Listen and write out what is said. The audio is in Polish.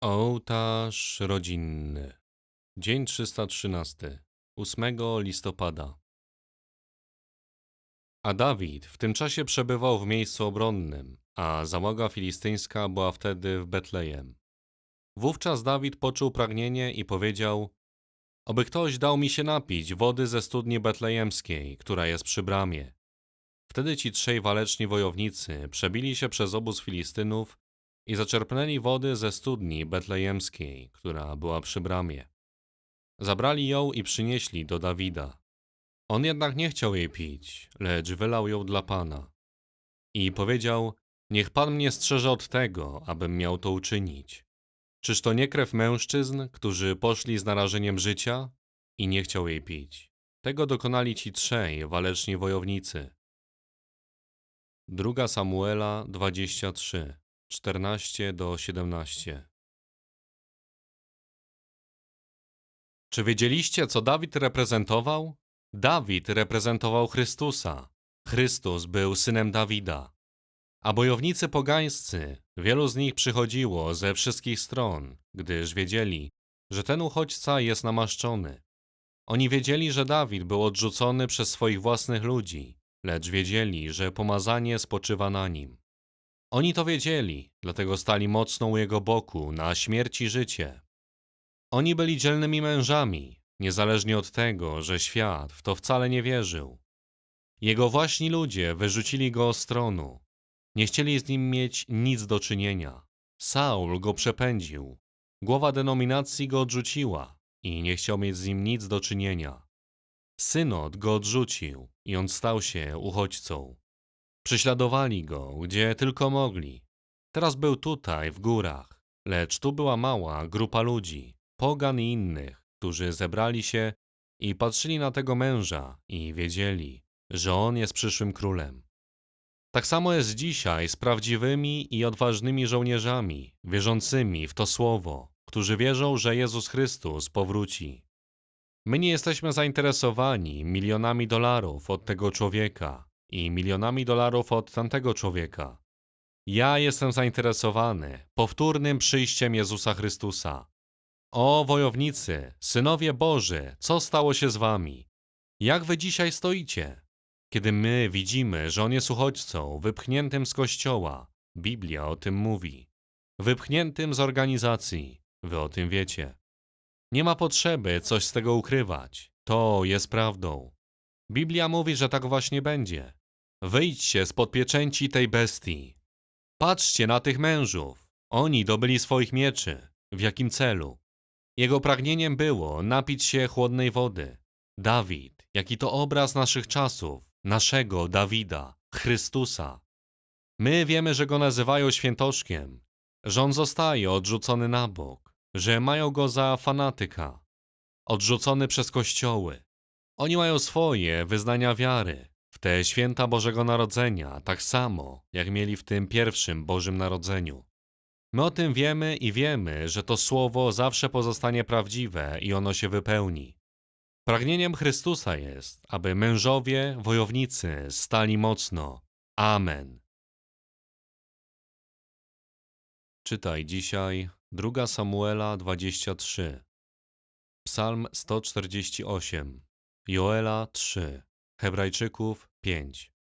Ołtarz rodzinny. Dzień 313. 8 listopada. A Dawid w tym czasie przebywał w miejscu obronnym, a załoga filistyńska była wtedy w Betlejem. Wówczas Dawid poczuł pragnienie i powiedział: Oby ktoś dał mi się napić wody ze studni betlejemskiej, która jest przy bramie. Wtedy ci trzej waleczni wojownicy przebili się przez obóz Filistynów i zaczerpnęli wody ze studni betlejemskiej, która była przy bramie. Zabrali ją i przynieśli do Dawida. On jednak nie chciał jej pić, lecz wylał ją dla Pana. I powiedział, niech Pan mnie strzeże od tego, abym miał to uczynić. Czyż to nie krew mężczyzn, którzy poszli z narażeniem życia? I nie chciał jej pić. Tego dokonali ci trzej waleczni wojownicy. Druga Samuela 23 14 do 17. Czy wiedzieliście, co Dawid reprezentował? Dawid reprezentował Chrystusa. Chrystus był synem Dawida. A bojownicy pogańscy, wielu z nich przychodziło ze wszystkich stron, gdyż wiedzieli, że ten uchodźca jest namaszczony. Oni wiedzieli, że Dawid był odrzucony przez swoich własnych ludzi, lecz wiedzieli, że pomazanie spoczywa na nim. Oni to wiedzieli, dlatego stali mocno u jego boku na śmierć i życie. Oni byli dzielnymi mężami, niezależnie od tego, że świat w to wcale nie wierzył. Jego właśnie ludzie wyrzucili go z tronu. Nie chcieli z nim mieć nic do czynienia. Saul go przepędził. Głowa denominacji go odrzuciła i nie chciał mieć z nim nic do czynienia. Synod go odrzucił i on stał się uchodźcą. Prześladowali go, gdzie tylko mogli. Teraz był tutaj, w górach, lecz tu była mała grupa ludzi, pogan i innych, którzy zebrali się i patrzyli na tego męża i wiedzieli, że on jest przyszłym królem. Tak samo jest dzisiaj z prawdziwymi i odważnymi żołnierzami, wierzącymi w to słowo, którzy wierzą, że Jezus Chrystus powróci. My nie jesteśmy zainteresowani milionami dolarów od tego człowieka, i milionami dolarów od tamtego człowieka. Ja jestem zainteresowany powtórnym przyjściem Jezusa Chrystusa. O wojownicy, synowie Boży, co stało się z wami? Jak wy dzisiaj stoicie? Kiedy my widzimy, że on jest uchodźcą, wypchniętym z kościoła, Biblia o tym mówi, wypchniętym z organizacji, wy o tym wiecie. Nie ma potrzeby coś z tego ukrywać. To jest prawdą. Biblia mówi, że tak właśnie będzie. Wyjdźcie spod pieczęci tej bestii. Patrzcie na tych mężów. Oni dobyli swoich mieczy. W jakim celu? Jego pragnieniem było napić się chłodnej wody. Dawid, jaki to obraz naszych czasów, naszego Dawida, Chrystusa. My wiemy, że go nazywają świętoszkiem, że on zostaje odrzucony na bok, że mają go za fanatyka, odrzucony przez kościoły. Oni mają swoje wyznania wiary, te święta Bożego Narodzenia, tak samo jak mieli w tym pierwszym Bożym Narodzeniu. My o tym wiemy i wiemy, że to słowo zawsze pozostanie prawdziwe i ono się wypełni. Pragnieniem Chrystusa jest, aby mężowie, wojownicy stali mocno. Amen. Czytaj dzisiaj 2 Samuela 23, Psalm 148, Joela 3. Hebrajczyków 5.